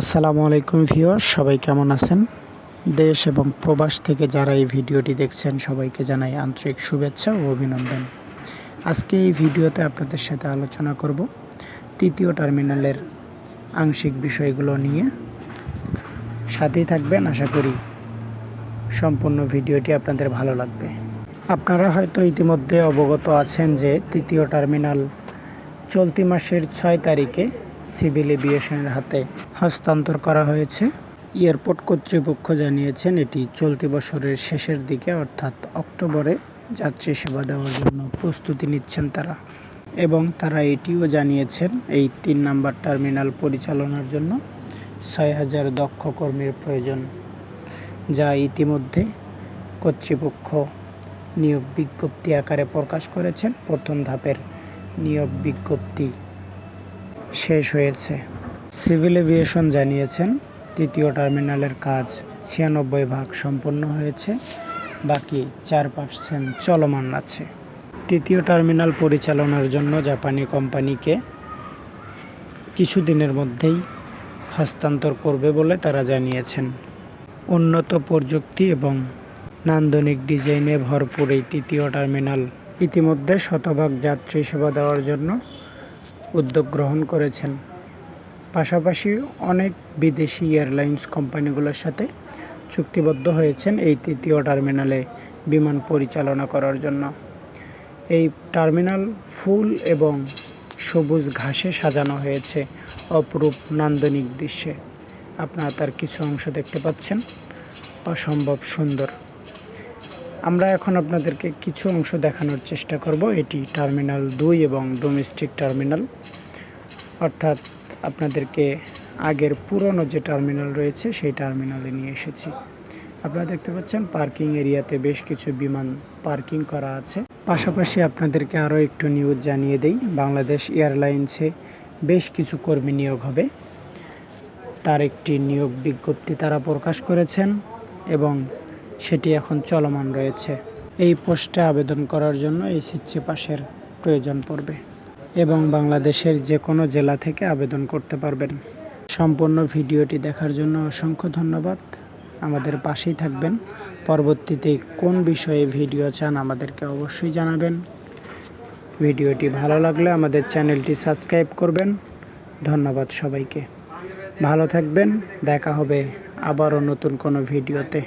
আসসালামু আলাইকুম ভিউয়ার সবাই কেমন আছেন? দেশ এবং প্রবাস থেকে যারা এই ভিডিওটি দেখছেন, সবাইকে জানাই আন্তরিক শুভেচ্ছা ও অভিনন্দন। আজকে এই ভিডিওতে আপনাদের সাথে আলোচনা করব তৃতীয় টার্মিনালের আংশিক বিষয়গুলো নিয়ে। সাথেই থাকবেন, আশা করি সম্পূর্ণ ভিডিওটি আপনাদের ভালো লাগবে। আপনারা হয়তো ইতিমধ্যে অবগত আছেন যে তৃতীয় টার্মিনাল চলতি মাসের ছয় তারিখে সিভিল এভিয়েশনের হাতে হস্তান্তর করা হয়েছে। এয়ারপোর্ট কর্তৃপক্ষ জানিয়েছেন, এটি চলতি বছরের শেষের দিকে, অর্থাৎ অক্টোবরে, যাত্রী সেবা দেওয়ার জন্য প্রস্তুতি নিচ্ছেন তারা। এবং তারা এটিও জানিয়েছেন, এই তিন নাম্বার টার্মিনাল পরিচালনার জন্য ছয় হাজার দক্ষ কর্মীর প্রয়োজন, যা ইতিমধ্যে কর্তৃপক্ষ নিয়োগ বিজ্ঞপ্তি আকারে প্রকাশ করেছেন। প্রথম ধাপের নিয়োগ বিজ্ঞপ্তি শেষ হয়েছে। সিভিল এভিয়েশন জানিয়েছেন, তৃতীয় টার্মিনালের কাজ ছিয়ানব্বই ভাগ সম্পন্ন হয়েছে, বাকি চার পার্সেন্ট চলমান আছে। তৃতীয় টার্মিনাল পরিচালনার জন্য জাপানি কোম্পানিকে কিছুদিনের মধ্যেই হস্তান্তর করবে বলে তারা জানিয়েছেন। উন্নত প্রযুক্তি এবং নান্দনিক ডিজাইনে ভরপুর এই তৃতীয় টার্মিনাল ইতিমধ্যে শতভাগ যাত্রী সেবা দেওয়ার জন্য উদ্যোগ গ্রহণ করেছেন। পাশাপাশি অনেক বিদেশি এয়ারলাইন্স কোম্পানিগুলোর সাথে চুক্তিবদ্ধ হয়েছেন এই তৃতীয় টার্মিনালে বিমান পরিচালনা করার জন্য। এই টার্মিনাল ফুল এবং সবুজ ঘাসে সাজানো হয়েছে অপরূপ নান্দনিক দৃশ্যে। আপনারা তার কিছু অংশ দেখতে পাচ্ছেন। অসম্ভব সুন্দর। আমরা এখন আপনাদেরকে কিছু অংশ দেখানোর চেষ্টা করব। এটি টার্মিনাল দুই এবং ডোমেস্টিক টার্মিনাল। অর্থাৎ আপনাদেরকে আগের পুরনো যে টার্মিনাল রয়েছে, সেই টার্মিনালে নিয়ে এসেছি। আপনারা দেখতে পাচ্ছেন, পার্কিং এরিয়াতে বেশ কিছু বিমান পার্কিং করা আছে। পাশাপাশি আপনাদেরকে আরও একটু নিউজ জানিয়ে দেই। বাংলাদেশ এয়ারলাইন্সে বেশ কিছু কর্মী নিয়োগ হবে। তার একটি নিয়োগ বিজ্ঞপ্তি তারা প্রকাশ করেছেন এবং সেটি এখন চলমান রয়েছে। এই পোস্টে আবেদন করার জন্য এইচএসসি পাশের প্রয়োজন পড়বে এবং বাংলাদেশের যে কোনো জেলা থেকে আবেদন করতে পারবেন। সম্পূর্ণ ভিডিওটি দেখার জন্য অসংখ্য ধন্যবাদ। আমাদের পাশেই থাকবেন। পরবর্তীতে কোন বিষয়ে ভিডিও চান আমাদেরকে অবশ্যই জানাবেন। ভিডিওটি ভালো লাগলে আমাদের চ্যানেলটি সাবস্ক্রাইব করবেন। ধন্যবাদ সবাইকে। ভালো থাকবেন। দেখা হবে আবারও নতুন কোনো ভিডিওতে।